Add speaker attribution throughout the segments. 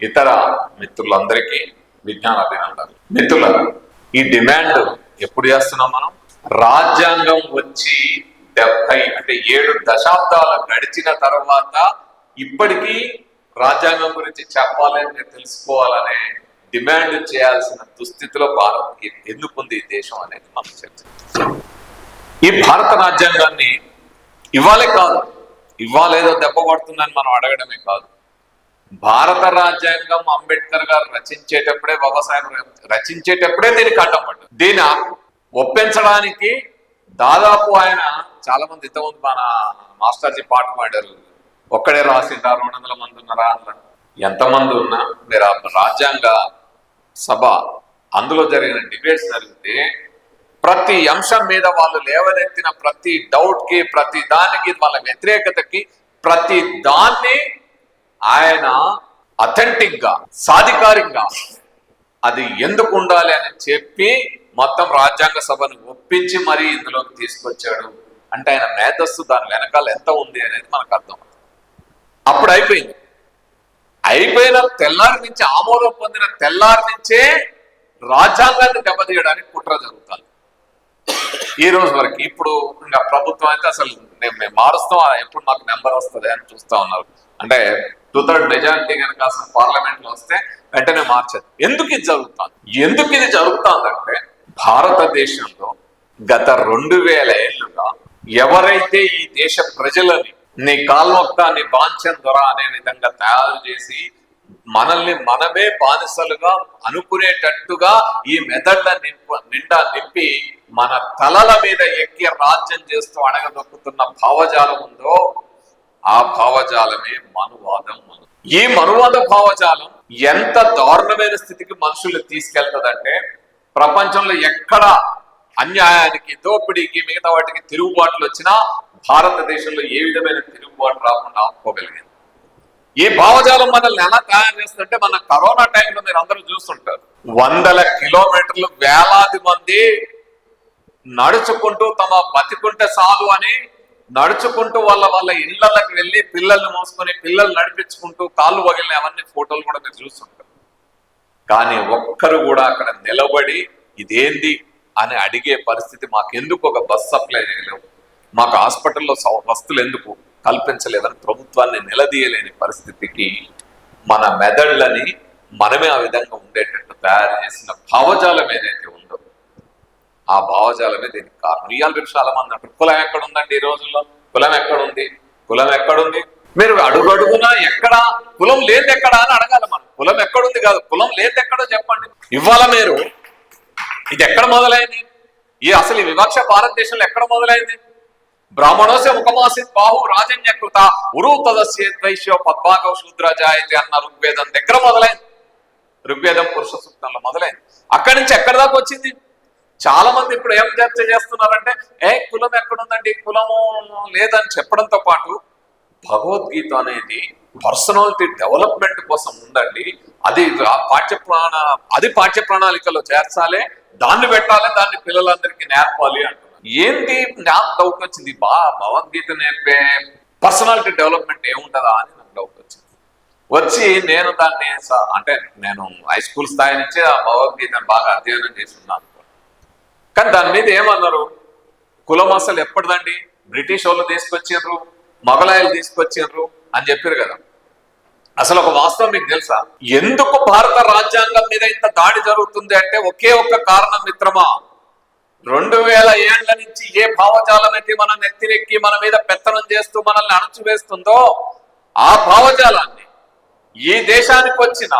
Speaker 1: ఇతర మిత్రులందరికీ విజ్ఞాన అభినందనలు మిత్రుల ఈ డిమాండ్ ఎప్పుడు చేస్తున్నాం మనం? రాజ్యాంగం వచ్చి డెబ్బై అంటే ఏడు దశాబ్దాలు గడిచిన తర్వాత ఇప్పటికీ రాజ్యాంగం గురించి చెప్పాలని తెలుసుకోవాలనే డిమాండ్ చేయాల్సిన దుస్థితిలో భారత్ ఎందుకుంది ఈ దేశం అనేది మనం చర్చ ఈ భారత రాజ్యాంగాన్ని ఇవ్వాలే కాదు. ఇవ్వాలేదో దెబ్బ పడుతుందని మనం అడగడమే కాదు. భారత రాజ్యాంగం అంబేద్కర్ గారు రచించేటప్పుడే బాబాసాహెబ్ రచించేటప్పుడే దీనికి అడ్డం పడ్డారు. దీని ఒప్పించడానికి దాదాపు ఆయన చాలా మంది ఇంతకుముందు మన మాస్టర్జీ పాట పాడారు. ఒక్కడే రాసిందా రెండు వందల మంది ఉన్నారా అన్నారు ఎంతమంది ఉన్నా మీరు రాజ్యాంగ సభ అందులో జరిగిన డిబేట్స్ జరిగితే ప్రతి అంశం మీద వాళ్ళు లేవనెత్తిన ప్రతి డౌట్కి ప్రతి దానికి వాళ్ళ వ్యతిరేకతకి ప్రతి దాన్ని ఆయన అథెంటిక్గా సాధికారికంగా అది ఎందుకు ఉండాలి అని చెప్పి మొత్తం రాజ్యాంగ సభను ఒప్పించి మరీ ఇందులోకి తీసుకొచ్చాడు. అంటే ఆయన మేధస్సు దాని వెనకాల ఎంత ఉంది అనేది మనకు అర్థం. అప్పుడు అయిపోయింది. అయిపోయిన తెల్లారి నుంచి ఆమోదం పొందిన తెల్లారి నుంచే రాజ్యాంగాన్ని దెబ్బతీయడానికి కుట్ర జరుగుతుంది. ఈ రోజు వరకు ఇప్పుడు ఇంకా ప్రభుత్వం అయితే అసలు మేము మేము మారుస్తాం ఎప్పుడు మాకు నెంబర్ వస్తుంది అని చూస్తా ఉన్నారు. అంటే టూ థర్డ్ మెజారిటీ కనుక అసలు పార్లమెంట్లో వస్తే వెంటనే మార్చదు. ఎందుకు ఇది జరుగుతుంది? ఎందుకు ఇది జరుగుతుందంటే భారతదేశంలో గత రెండు వేల ఏళ్ళుగా ఎవరైతే ఈ దేశ ప్రజలని నీ కాల్మొక్త నీ బాంఛన్ దొర అనే విధంగా తయారు చేసి మనల్ని మనమే బానిసలుగా అనుకునేటట్టుగా ఈ మెదళ్ళ నింప నిండా నింపి మన తలల మీద ఎక్కి రాజ్యం చేస్తూ అడగదొక్కుతున్న భావజాలం ఉందో ఆ భావజాలమే మనువాదం. ఈ మనువాద భావజాలం ఎంత దారుణమైన స్థితికి మనుషుల్ని తీసుకెళ్తదంటే ప్రపంచంలో ఎక్కడ అన్యాయానికి దోపిడీకి మిగతా వాటికి తిరుగుబాట్లు వచ్చినా భారతదేశంలో ఏ విధమైన తిరుగుబాటు రాకుండా ఆపుకోగలిగింది ఈ భావజాలం మనల్ని ఎలా తయారు చేస్తుంటే మన కరోనా టైంలో మీరు అందరూ చూస్తుంటారు. వందల కిలోమీటర్లు వేలాది మంది నడుచుకుంటూ తమ బతికుంటే చాలు అని నడుచుకుంటూ వాళ్ళ వాళ్ళ ఇళ్ళకి వెళ్ళి పిల్లల్ని మోసుకొని పిల్లలు నడిపించుకుంటూ కాళ్ళు వగిలిన అవన్నీ ఫోటోలు కూడా మీరు చూస్తుంటారు. కానీ ఒక్కరు కూడా అక్కడ నిలబడి ఇదేంది అని అడిగే పరిస్థితి మాకెందుకు? ఒక బస్ సప్లై చేయలేవు. మాకు హాస్పిటల్లో వస్తువులు ఎందుకు కల్పించలేదని ప్రభుత్వాన్ని నిలదీయలేని పరిస్థితికి మన మెదళ్ళని మనమే ఆ విధంగా ఉండేటట్టు తయారు చేసిన భావజాలం ఏదైతే ఉందో ఆ భావజాలమే దీనికి కారణం. ఇవాళ రేపు చాలా మంది అంటారు కులం ఎక్కడ ఉందండి ఈ రోజుల్లో? కులం ఎక్కడుంది? కులం ఎక్కడుంది? మీరు అడుగు అడుగునా ఎక్కడ? కులం లేదు ఎక్కడా అని అడగాలి మనం. కులం ఎక్కడుంది కాదు కులం లేదు ఎక్కడో చెప్పండి. ఇవాళ మీరు ఇది ఎక్కడ మొదలైంది? ఈ అసలు ఈ వివక్ష భారతదేశంలో ఎక్కడ మొదలైంది? బ్రాహ్మణోసే ముఖమాసిత్ బాహు రాజన్యకృత ఉరు తదస్యేద్వైశ్యో పద్భాగవ శూద్ర జాయతే అన్న ఋగ్వేదం దగ్గర మొదలైంది. ఋగ్వేదం పురుష సూక్తంలో మొదలైంది. అక్కడి నుంచి ఎక్కడి దాకా వచ్చింది? చాలా మంది ఇప్పుడు ఏం చర్చ చేస్తున్నారంటే ఏ కులం ఎక్కడుందండి? కులము లేదని చెప్పడంతో పాటు భగవద్గీత అనేది పర్సనాలిటీ డెవలప్మెంట్ కోసం ఉందండి. అది పాఠ్య ప్రాణ అది పాఠ్య ప్రణాళికలో చేర్చాలి దాన్ని పెట్టాలి దాన్ని పిల్లలందరికీ నేర్పాలి అంటున్నారు. ఏంటి నాకు డౌట్ వచ్చింది? బా భగవద్గీత నేర్పే పర్సనాలిటీ డెవలప్మెంట్ ఏముంటుందా అని నాకు డౌట్ వచ్చింది. వచ్చి నేను దాన్ని అంటే నేను హై స్కూల్ స్థాయి నుంచి ఆ భగవద్గీతను బాగా అధ్యయనం చేస్తున్నాను కానీ దాని మీద ఏమన్నారు? కులం అసలు ఎప్పటిదండి? బ్రిటిష్ వాళ్ళు తీసుకొచ్చిండ్రు మొఘలాయలు తీసుకొచ్చిండ్రు అని చెప్పారు కదా. అసలు ఒక వాస్తవం మీకు తెలుసా? ఎందుకు భారత రాజ్యాంగం మీద ఇంత దాడి జరుగుతుంది అంటే ఒకే ఒక్క కారణం మిత్రమా? రెండు వేల ఏళ్ళ నుంచి ఏ భావజాలం అయితే మనం నెత్తిరెక్కి మన మీద పెత్తనం చేస్తూ మనల్ని అణచివేస్తుందో ఆ భావజాలాన్ని ఈ దేశానికి వచ్చిన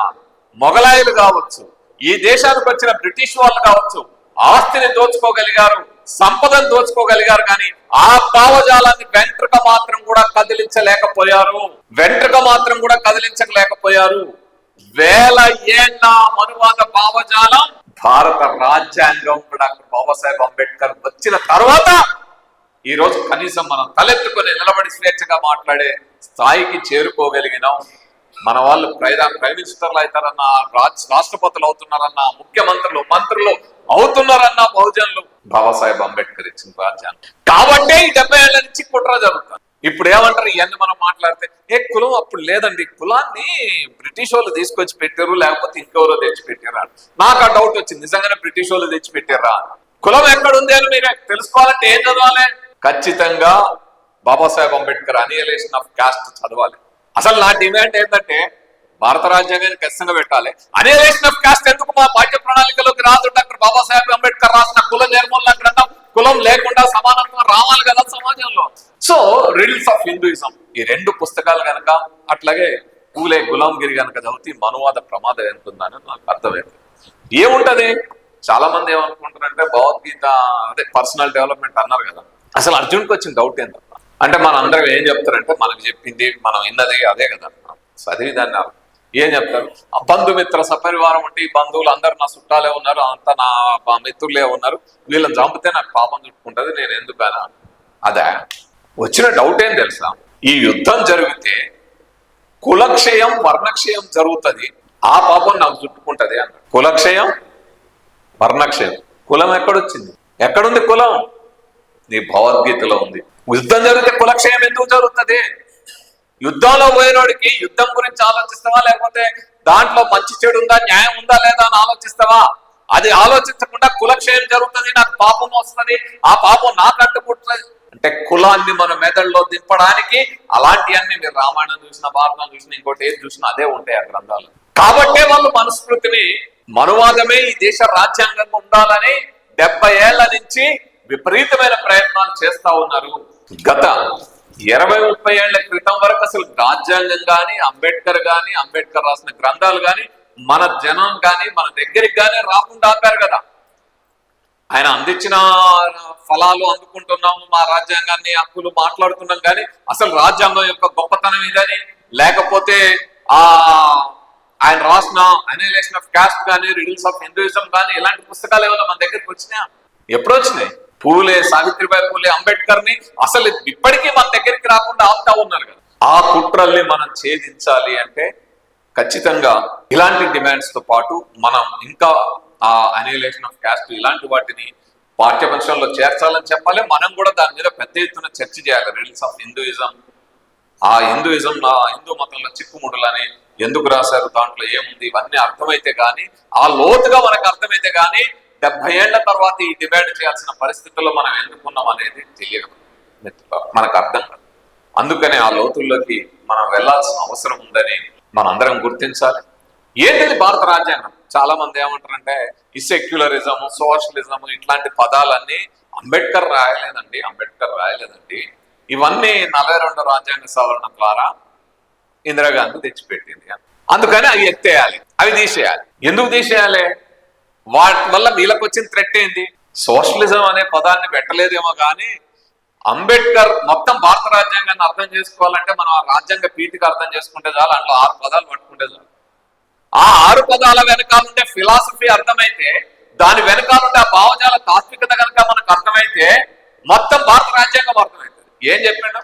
Speaker 1: మొఘలాయులు కావచ్చు ఈ దేశానికి వచ్చిన బ్రిటిష్ వాళ్ళు కావచ్చు ఆస్తిని దోచుకోగలిగారు సంపదను దోచుకోగలిగారు కానీ ఆ భావజాలాన్ని వెంట్రుక మాత్రం కూడా కదిలించలేకపోయారు. వెంట్రుక మాత్రం కూడా కదిలించలేకపోయారు. వేల ఏళ్ళ అనువాద భావజాలం భారత రాజ్యాంగం డాక్టర్ బాబాసాహెబ్ అంబేద్కర్ వచ్చిన తర్వాత ఈ రోజు కనీసం మనం తలెత్తుకొని నిలబడి స్వేచ్ఛగా మాట్లాడే స్థాయికి చేరుకోగలిగినాం. మన వాళ్ళు ప్రైమ్ ప్రైమ్ మినిస్టర్లు అవుతారన్న రాజ్- రాష్ట్రపతులు అవుతున్నారన్నా ముఖ్యమంత్రులు మంత్రులు అవుతున్నారన్నా బహుజనులు. బాబాసాహెబ్ అంబేద్కర్ ఇచ్చిన రాజ్యాంగం కాబట్టే ఈ డెబ్బై ఏళ్ళ నుంచి కుట్ర జరుగుతుంది. ఇప్పుడు ఏమంటారు? ఇవన్నీ మనం మాట్లాడితే ఏ కులం అప్పుడు లేదండి. కులాన్ని బ్రిటిష్ వాళ్ళు తీసుకొచ్చి పెట్టారు లేకపోతే ఇంకెవరో తెచ్చి పెట్టారా? నాకు ఆ డౌట్ వచ్చింది. నిజంగానే బ్రిటిష్ వాళ్ళు తెచ్చి పెట్టారా? కులం ఎక్కడుంది అని మీరు తెలుసుకోవాలంటే ఏం చదవాలి? ఖచ్చితంగా Babasaheb Ambedkar annihilation of caste చదవాలి. అసలు నా డిమాండ్ ఏంటంటే భారత రాజ్యాంగాన్ని ఖచ్చితంగా పెట్టాలి. అనియలేషన్ ఆఫ్ కాస్ట్ ఎందుకు మా పాఠ్య ప్రణాళికలోకి రాదు. డాక్టర్ బాబాసాహెబ్ అంబేద్కర్ రాసిన కుల నిర్మూలన గ్రంథం కులం లేకుండా సమానత్వం రావాలి కదా సమాజంలో. సో రిల్స్ ఆఫ్ హిందూయిజం ఈ రెండు పుస్తకాలు గనక అట్లాగే పూలే గులాంగిరి గనక చదివితే మనువాద ప్రమాదం ఎంత ఉందని నాకు అర్థమైంది. ఏముంటది? చాలా మంది ఏమనుకుంటారంటే భగవద్గీత అదే పర్సనల్ డెవలప్మెంట్ అన్నారు కదా. అసలు అర్జున్కి వచ్చిన డౌట్ ఏంటంటే అంటే మన అందరం ఏం చెప్తారంటే మనకు చెప్పింది మనం విన్నది అదే కదా. చదివి దాన్ని అర్థం. ఏం చెప్తారు? ఆ బంధుమిత్ర సపరివారం ఉంటే ఈ బంధువులు అందరు నా చుట్టాలే ఉన్నారు అంతా నా మిత్రులే ఉన్నారు. వీళ్ళని చంపితే నాకు పాపం చుట్టుకుంటుంది నేను ఎందుకు ఎందుకనా అదే వచ్చిన డౌట్ ఏం తెలుసా? ఈ యుద్ధం జరిగితే కులక్షయం వర్ణక్షయం జరుగుతుంది ఆ పాపం నాకు చుట్టుకుంటది అన్న కులక్షయం వర్ణక్షయం కులం ఎక్కడొచ్చింది? ఎక్కడుంది కులం? నీ భగవద్గీతలో ఉంది. యుద్ధం జరిగితే కులక్షయం ఎందుకు జరుగుతుంది? యుద్ధంలో పోయినోడికి యుద్ధం గురించి ఆలోచిస్తావా? లేకపోతే దాంట్లో మంచి చెడు ఉందా న్యాయం ఉందా లేదా అని ఆలోచిస్తావా? అది ఆలోచించకుండా కులక్షయం జరుగుతుంది నాకు పాపం వస్తుంది ఆ పాపం నాకు అంటుకుంటుంది అంటే కులాన్ని మన మెదడులో దింపడానికి అలాంటివన్నీ మీరు రామాయణం చూసిన భారతం చూసిన ఇంకోటి ఏది చూసినా అదే ఉంటాయి ఆ గ్రంథాలు. కాబట్టే వాళ్ళు మనుస్మృతిని మనువాదమే ఈ దేశ రాజ్యాంగంగా ఉండాలని డెబ్బై ఏళ్ళ నుంచి విపరీతమైన ప్రయత్నాలు చేస్తా ఉన్నారు గత ఇరవై ముప్పై ఏళ్ళ క్రితం వరకు అసలు రాజ్యాంగం కానీ అంబేద్కర్ కానీ అంబేద్కర్ రాసిన గ్రంథాలు కానీ మన జనం కానీ మన దగ్గరికి కానీ రాకుండా ఆపారు కదా. ఆయన అందించిన ఫలాలు అందుకుంటున్నాము మా రాజ్యాంగాన్ని హక్కులు మాట్లాడుతున్నాం కానీ అసలు రాజ్యాంగం యొక్క గొప్పతనం ఇదని. లేకపోతే ఆ ఆయన రాసిన అనైలేషన్ ఆఫ్ కాస్ట్ కానీ రిడిల్స్ ఆఫ్ హిందూయిజం కానీ ఇలాంటి పుస్తకాలు ఏమైనా మన దగ్గరికి వచ్చినాయా? ఎప్పుడు వచ్చినాయి పూలే సావిత్రిబాయి పూలే అంబేద్కర్ని అసలు ఇప్పటికీ మన దగ్గరికి రాకుండా ఆపుతా ఉన్నారు కదా. ఆ కుట్రల్ని మనం ఛేదించాలి అంటే ఖచ్చితంగా ఇలాంటి డిమాండ్స్తో పాటు మనం ఇంకా ఆ అనిలేషన్ ఆఫ్ క్యాస్ట్ ఇలాంటి వాటిని పాఠ్యపంచంలో చేర్చాలని చెప్పాలి. మనం కూడా దాని మీద పెద్ద ఎత్తున చర్చ చేయాలి. రిల్స్ ఆఫ్ హిందూయిజం ఆ హిందూయిజం నా హిందూ మతంలో చిక్కుముడులని ఎందుకు రాశారు? దాంట్లో ఏముంది? ఇవన్నీ అర్థమైతే కానీ ఆ లోతుగా మనకు అర్థమైతే కానీ డెబ్బై ఏళ్ళ తర్వాత ఈ డిమాండ్ చేయాల్సిన పరిస్థితుల్లో మనం ఎందుకున్నాం అనేది తెలియదు. మనకు అర్థం కాదు. అందుకనే ఆ లోతుల్లోకి మనం వెళ్ళాల్సిన అవసరం ఉందని మనందరం గుర్తించాలి. ఏంటిది భారత రాజ్యాంగం? చాలా మంది ఏమంటారంటే ఈ సెక్యులరిజం సోషలిజం ఇట్లాంటి పదాలన్నీ అంబేద్కర్ రాయలేదండి అంబేద్కర్ రాయలేదండి. ఇవన్నీ నలభై రెండు రాజ్యాంగ సవరణ ద్వారా ఇందిరాగాంధీ తెచ్చిపెట్టింది అందుకని అవి ఎత్తేయాలి అవి తీసేయాలి. ఎందుకు తీసేయాలి? వాటి వల్ల వీళ్ళకి వచ్చిన థ్రెట్ ఏంటి సోషలిజం అనే పదాన్ని పెట్టలేదేమో కానీ అంబేద్కర్ మొత్తం భారత రాజ్యాంగాన్ని అర్థం చేసుకోవాలంటే మనం ఆ రాజ్యాంగ పీఠిక అర్థం చేసుకుంటే చాలు అందులో ఆరు పదాలు పట్టుకుంటే చాలు. ఆ ఆరు పదాల వెనకాలంటే ఫిలాసఫీ అర్థమైతే దాని వెనకాలంటే ఆ భావజాల తాత్వికత కనుక మనకు అర్థమైతే మొత్తం భారత రాజ్యాంగం అర్థమవుతుంది ఏం చెప్పాడు?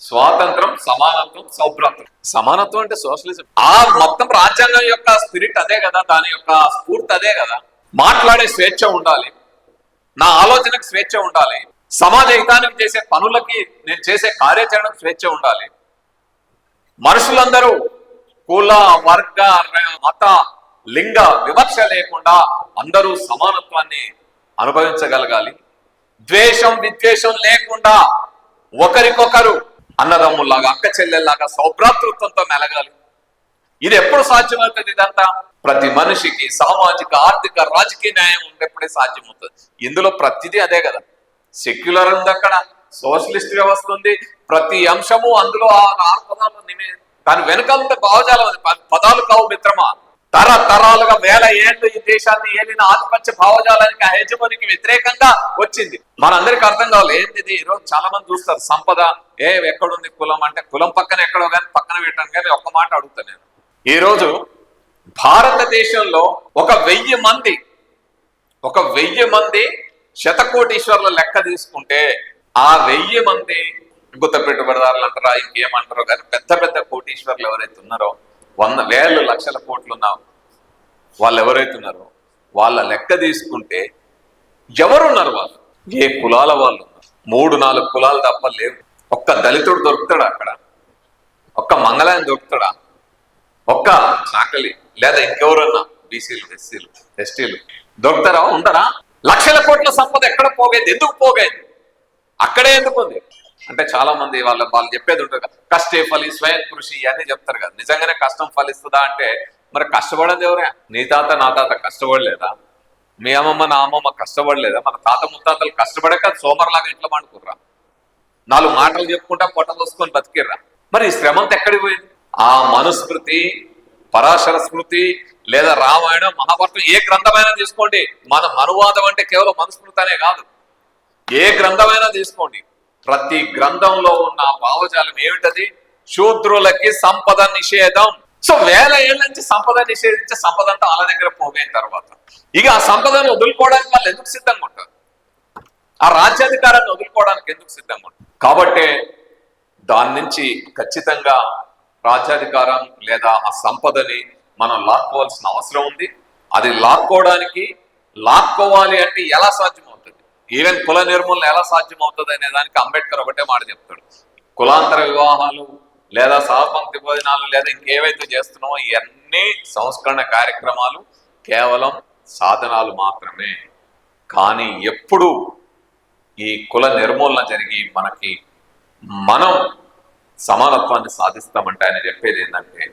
Speaker 1: స్వాతంత్రం సమానత్వం సౌభ్రాత్రం సమానత్వం అంటే సోషలిజం. ఆ మొత్తం రాజ్యాంగం యొక్క స్పిరిట్ అదే కదా దాని యొక్క స్ఫూర్తి అదే కదా. మాట్లాడే స్వేచ్ఛ ఉండాలి. నా ఆలోచనకు స్వేచ్ఛ ఉండాలి. సమాజ హితానికి చేసే పనులకి నేను చేసే కార్యాచరణకు స్వేచ్ఛ ఉండాలి. మనుషులందరూ కుల వర్గ మత లింగ వివక్ష లేకుండా అందరూ సమానత్వాన్ని అనుభవించగలగాలి. ద్వేషం విద్వేషం లేకుండా ఒకరికొకరు అన్నదమ్ముల్లాగా అక్క చెల్లెల్లాగా సౌభ్రాతృత్వంతో మెలగాలి. ఇది ఎప్పుడు సాధ్యమవుతుంది ఇదంతా? ప్రతి మనిషికి సామాజిక ఆర్థిక రాజకీయ న్యాయం ఉండేప్పుడే సాధ్యమవుతుంది. ఇందులో ప్రతిదీ అదే కదా. సెక్యులర్ ఉంది అక్కడ సోషలిస్ట్ వ్యవస్థ ఉంది. ప్రతి అంశము అందులో ఆ ఆరు పదాలు దాని వెనుక ఉంటే భావజాలం ఉంది పదాలు కావు మిత్రమా? తరతరాలుగా వేల ఏళ్ళు ఈ దేశాన్ని ఏలిన ఆధిపత్య భావజాలానికి ఆ హెజమనికి వ్యతిరేకంగా వచ్చింది. మనందరికి అర్థం కావాలి ఏంది ఇది ఈరోజు చాలా మంది చూస్తారు సంపద ఏ ఎక్కడుంది కులం అంటే కులం పక్కన ఎక్కడో కానీ పక్కన పెట్టాను కానీ ఒక్క మాట అడుగుతాను నేను. ఈరోజు భారతదేశంలో ఒక వెయ్యి మంది ఒక వెయ్యి మంది శతకోటీశ్వర్ల లెక్క తీసుకుంటే ఆ వెయ్యి మంది గుత్త పెట్టుబడిదారులు అంటారా ఇంకేమంటారో కానీ పెద్ద పెద్ద కోటీశ్వర్లు ఎవరైతే ఉన్నారో వంద వేల లక్షల కోట్లు ఉన్న వాళ్ళు ఎవరైతే ఉన్నారో వాళ్ళ లెక్క తీసుకుంటే ఎవరున్నారు వాళ్ళు? ఏ కులాల వాళ్ళు మూడు నాలుగు కులాలు తప్ప లేవు. ఒక్క దళితుడు దొరుకుతాడా అక్కడ? ఒక్క మంగళాయన దొరుకుతాడా? ఒక్క చాకలి లేదా ఇంకెవరన్నా బీసీలు ఎస్సీలు ఎస్టీలు దొరుకుతారా? ఉండరా? లక్షల కోట్ల సంపద ఎక్కడ పోగైంది? ఎందుకు పోగైంది? అక్కడే ఎందుకు ఉంది? అంటే చాలా మంది వాళ్ళ వాళ్ళు చెప్పేది ఉంటారు కదా కష్టే ఫలి స్వయం కృషి అని చెప్తారు కదా. నిజంగానే కష్టం ఫలిస్తుందా అంటే మరి కష్టపడేది ఎవరే? నీ తాత నా తాత కష్టపడలేదా? మీ అమ్మమ్మ నా అమ్మమ్మ కష్టపడలేదా? మన తాత ముత్తాతలు కష్టపడక సోమర్లాగా ఇంట్లో పండుకుర్రా? నాలుగు మాటలు చెప్పుకుంటా పొట్టలు తోసుకొని బతికిర్రా? మరి ఈ శ్రమంత ఎక్కడికి పోయింది? ఆ మనుస్మృతి పరాశర స్మృతి లేదా రామాయణం మహాభారతం ఏ గ్రంథమైనా తీసుకోండి. మన మనువాదం అంటే కేవలం మనుస్మృతి అనే కాదు. ఏ గ్రంథమైనా తీసుకోండి. ప్రతి గ్రంథంలో ఉన్న భావజాలం ఏమిటది? శూద్రులకి సంపద నిషేధం. సో వేల ఏళ్ళ నుంచి సంపద నిషేధించే సంపద అంతా వాళ్ళ దగ్గర పోగైన తర్వాత. ఇక ఆ సంపదను వదులుకోవడానికి వాళ్ళు ఎందుకు సిద్ధంగా ఉంటారు? ఆ రాజ్యాధికారాన్ని వదులుకోవడానికి ఎందుకు సిద్ధంగా ఉంటారు? కాబట్టి దాని నుంచి ఖచ్చితంగా రాజ్యాధికారం లేదా ఆ సంపదని మనం లాక్కోవాల్సిన అవసరం ఉంది. అది లాక్కోవడానికి లాక్కోవాలి అంటే ఎలా సాధ్యం? ఈవెన్ కుల నిర్మూలన ఎలా సాధ్యమవుతుంది అనే దానికి అంబేద్కర్ ఒకటే మాట చెప్తాడు. కులాంతర వివాహాలు లేదా సహపంక్తి భోజనాలు లేదా ఇంకేవైతే చేస్తున్నామో ఇవన్నీ సంస్కరణ కార్యక్రమాలు కేవలం సాధనాలు మాత్రమే. కానీ ఎప్పుడు ఈ కుల నిర్మూలన జరిగి మనకి మనం సమానత్వాన్ని సాధిస్తామంటే ఆయన చెప్పేది ఏంటంటే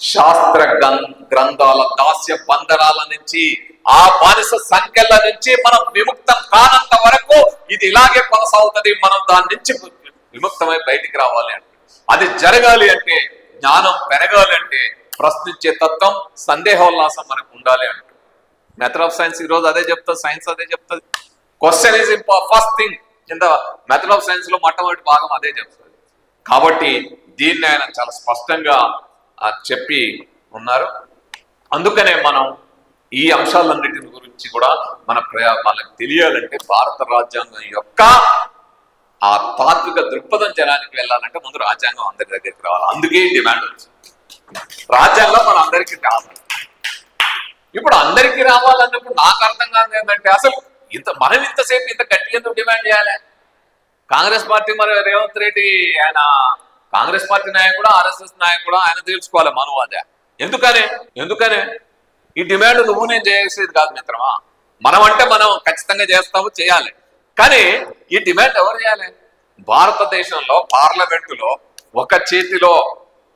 Speaker 1: శాస్త్ర గ్రం- గ్రంథాల దాస్య బంధనాల నుంచి ఆ బానిస సంఖ్యల నుంచి మనం విముక్తం కానంత వరకు ఇది ఇలాగే కొనసాగుతుంది. మనం దాని నుంచి విముక్తమై బయటికి రావాలి అంటే. అది జరగాలి అంటే జ్ఞానం పెరగాలి అంటే ప్రశ్నించే తత్వం సందేహోల్లాసం మనకు ఉండాలి అంటే. మెథడ్ ఆఫ్ సైన్స్ ఈ రోజు అదే చెప్తుంది సైన్స్ అదే చెప్తుంది. క్వశ్చన్ ఈజ్ ఇంపా ఫస్ట్ థింగ్ కింద మెథడ్ ఆఫ్ సైన్స్లో మొట్టమొదటి భాగం అదే చెప్తుంది. కాబట్టి దీన్ని ఆయన చాలా స్పష్టంగా చెప్పి ఉన్నారు. అందుకనే మనం ఈ అంశాలన్నిటిని గురించి కూడా మన ప్రయా వాళ్ళకి తెలియాలంటే భారత రాజ్యాంగం యొక్క ఆ తాత్విక దృక్పథం జనానికి వెళ్ళాలంటే ముందు రాజ్యాంగం అందరి దగ్గరికి రావాలి. అందుకే డిమాండ్ వచ్చింది. రాజ్యాంగం మన అందరికీ రావాలి. ఇప్పుడు అందరికీ రావాలన్నప్పుడు నాకు అర్థం కాదు ఏంటంటే అసలు ఇంత మనం ఇంతసేపు ఇంత గట్టి ఎందుకు డిమాండ్ చేయాలి? కాంగ్రెస్ పార్టీ మరి రేవంత్ రెడ్డి ఆయన కాంగ్రెస్ పార్టీ నాయకుడు ఆర్ఎస్ఎస్ నాయకుడు ఆయన తెలుసుకోవాలి మనం అదే. ఎందుకనే? ఎందుకనే? ఈ డిమాండ్ నువ్వు నేను చేసేది కాదు మిత్రమా? మనం అంటే మనం ఖచ్చితంగా చేస్తాము చేయాలి. కానీ ఈ డిమాండ్ ఎవరు చేయాలి? భారతదేశంలో పార్లమెంటులో ఒక చేతిలో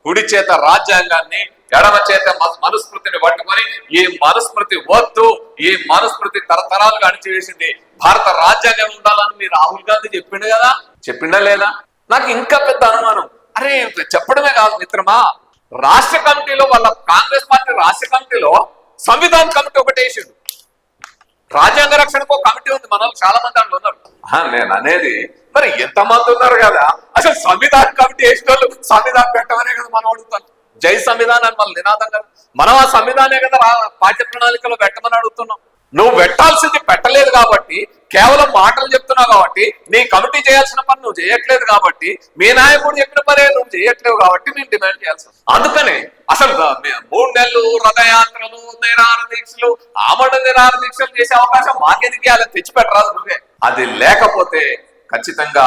Speaker 1: కుడి చేత రాజ్యాంగాన్ని ఎడమ చేత మనుస్మృతిని పట్టుకొని ఈ మనుస్మృతి వద్దు ఈ మనుస్మృతి తరతరాలుగా అణిచివేసింది. భారత రాజ్యాంగం ఉండాలని మీరు రాహుల్ గాంధీ చెప్పిండు కదా? చెప్పిండా లేదా? నాకు ఇంకా పెద్ద అనుమానం. అరే చెప్పడమే కాదు మిత్రమా. రాష్ట్ర కమిటీలో వాళ్ళ కాంగ్రెస్ పార్టీ రాష్ట్ర కమిటీలో సంవిధాన్ కమిటీ ఒకటి వేసిండు రాజ్యాంగ రక్షణకు ఒక కమిటీ ఉంది మన చాలా మంది అందులో ఉన్నారు. నేను అనేది మరి ఎంతమంది ఉన్నారు కదా? అసలు సంవిధాన కమిటీ వేసిన వాళ్ళు సంవిధానం పెట్టమనే కదా మనం అడుగుతాను జై సంవిధానం అని మన నినాదం కదా. మనం ఆ సంవిధానే కదా పాఠ్య ప్రణాళికలో పెట్టమని అడుగుతున్నాం. నువ్వు పెట్టాల్సింది పెట్టలేదు కాబట్టి కేవలం మాటలు చెప్తున్నావు కాబట్టి నీ కమిటీ చేయాల్సిన పని నువ్వు చేయట్లేదు కాబట్టి మీ నాయకుడు చెప్పిన పనే నువ్వు చేయట్లేవు కాబట్టి మేము డిమాండ్ చేయాల్సి అందుకనే అసలు మూడు నెలలు రథయాత్రలు నిరాహార దీక్షలు ఆమడ నిరాహార దీక్షలు చేసే అవకాశం మాకెదికి అలా తెచ్చిపెట్టరాదు నువ్వే. అది లేకపోతే ఖచ్చితంగా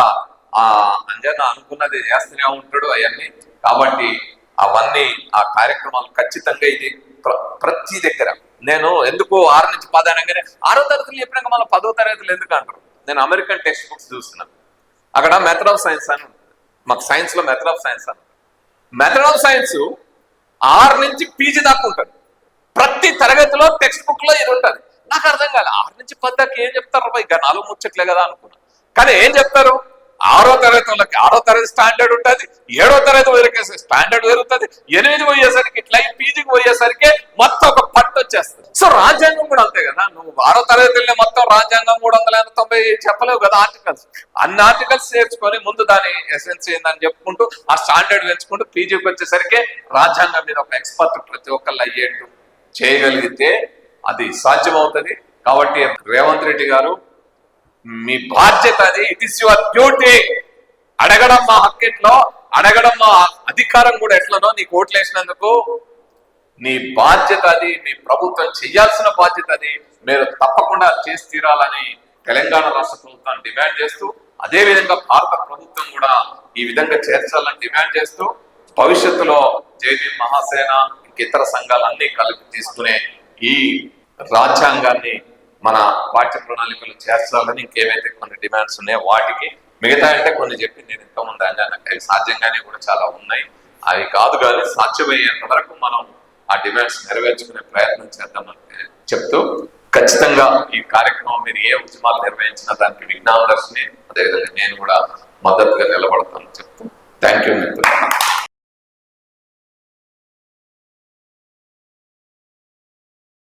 Speaker 1: ఆ అంజన అనుకున్నది చేస్తూనే ఉంటాడు అవన్నీ. కాబట్టి అవన్నీ ఆ కార్యక్రమాలు ఖచ్చితంగా ఇది ప్రతి దగ్గర. నేను ఎందుకు ఆరు నుంచి పది అనగానే ఆరో తరగతులు చెప్పినాక మళ్ళీ పదో తరగతులు ఎందుకు అంటారు? నేను అమెరికన్ టెక్స్ట్ బుక్స్ చూస్తున్నాను. అక్కడ మెథడ్ ఆఫ్ సైన్స్ అని మాకు సైన్స్లో మెథడ్ ఆఫ్ సైన్స్ అని మెథడ్ ఆఫ్ సైన్స్ ఆరు నుంచి పీజీ దాకా ఉంటుంది. ప్రతి తరగతిలో టెక్స్ట్ బుక్లో ఇది ఉంటుంది. నాకు అర్థం కాదు ఆరు నుంచి పది దాకా ఏం చెప్తారు? ఇక నాలుగు ముచ్చట్లే కదా అనుకున్నా. కానీ ఏం చెప్తారు? ఆరో తరగతి వాళ్ళకి ఆరో తరగతి స్టాండర్డ్ ఉంటుంది ఏడో తరగతి వరకు స్టాండర్డ్ జరుగుతుంది ఎనిమిది పోయేసరికి ఇట్లా పీజీకి పోయేసరికి మొత్తం ఒక పట్టు వచ్చేస్తుంది. సో రాజ్యాంగం కూడా అంతే కదా నువ్వు ఆరో తరగతిలో మొత్తం రాజ్యాంగం మూడు వందల తొంభై చెప్పలేవు కదా ఆర్టికల్స్ అన్ని ఆర్టికల్స్ చేర్చుకొని ముందు దాని ఎసెన్స్ ఏందని చెప్పుకుంటూ ఆ స్టాండర్డ్ పెంచుకుంటూ పీజీకి వచ్చేసరికి రాజ్యాంగం మీద ఒక ఎక్స్పర్ట్ ప్రతి ఒక్కళ్ళు అయ్యేట్టు చేయగలిగితే అది సాధ్యమవుతుంది. కాబట్టి రేవంత్ రెడ్డి గారు మీ బాధ్యత అది. ఇట్ ఇస్ యువర్ డ్యూటీ అడగడం మా హక్కెట్లో అడగడం మా అధికారం కూడా ఎట్లనో నీకు ఓట్లు వేసినందుకు నీ బాధ్యత అది మీ ప్రభుత్వం చేయాల్సిన బాధ్యత అది. మీరు తప్పకుండా చేసి తీరాలని తెలంగాణ రాష్ట్ర ప్రభుత్వం డిమాండ్ చేస్తూ అదే విధంగా భారత ప్రభుత్వం కూడా ఈ విధంగా చేర్చాలని డిమాండ్ చేస్తూ భవిష్యత్తులో జేబీ మహాసేన ఇతర సంఘాలన్నీ కలిపి తీసుకునే ఈ రాజ్యాంగాన్ని మన పాఠ్య ప్రణాళికలు చేర్చాలని ఇంకేవైతే కొన్ని డిమాండ్స్ ఉన్నాయో వాటికి మిగతా అంటే కొన్ని చెప్పి నేను ఉన్నాయని నాకు అవి సాధ్యంగానే కూడా చాలా ఉన్నాయి. అవి కాదు కానీ సాధ్యమయ్యేంత వరకు మనం ఆ డిమాండ్స్ నెరవేర్చుకునే ప్రయత్నం చేద్దామని చెప్తూ ఖచ్చితంగా ఈ కార్యక్రమం మీరు ఏ ఉద్యమాలు నిర్వహించినా దానికి విజ్ఞాన దర్శిని అదేవిధంగా నేను కూడా మద్దతుగా నిలబడతాను చెప్తూ థ్యాంక్ యూ మిత్రులు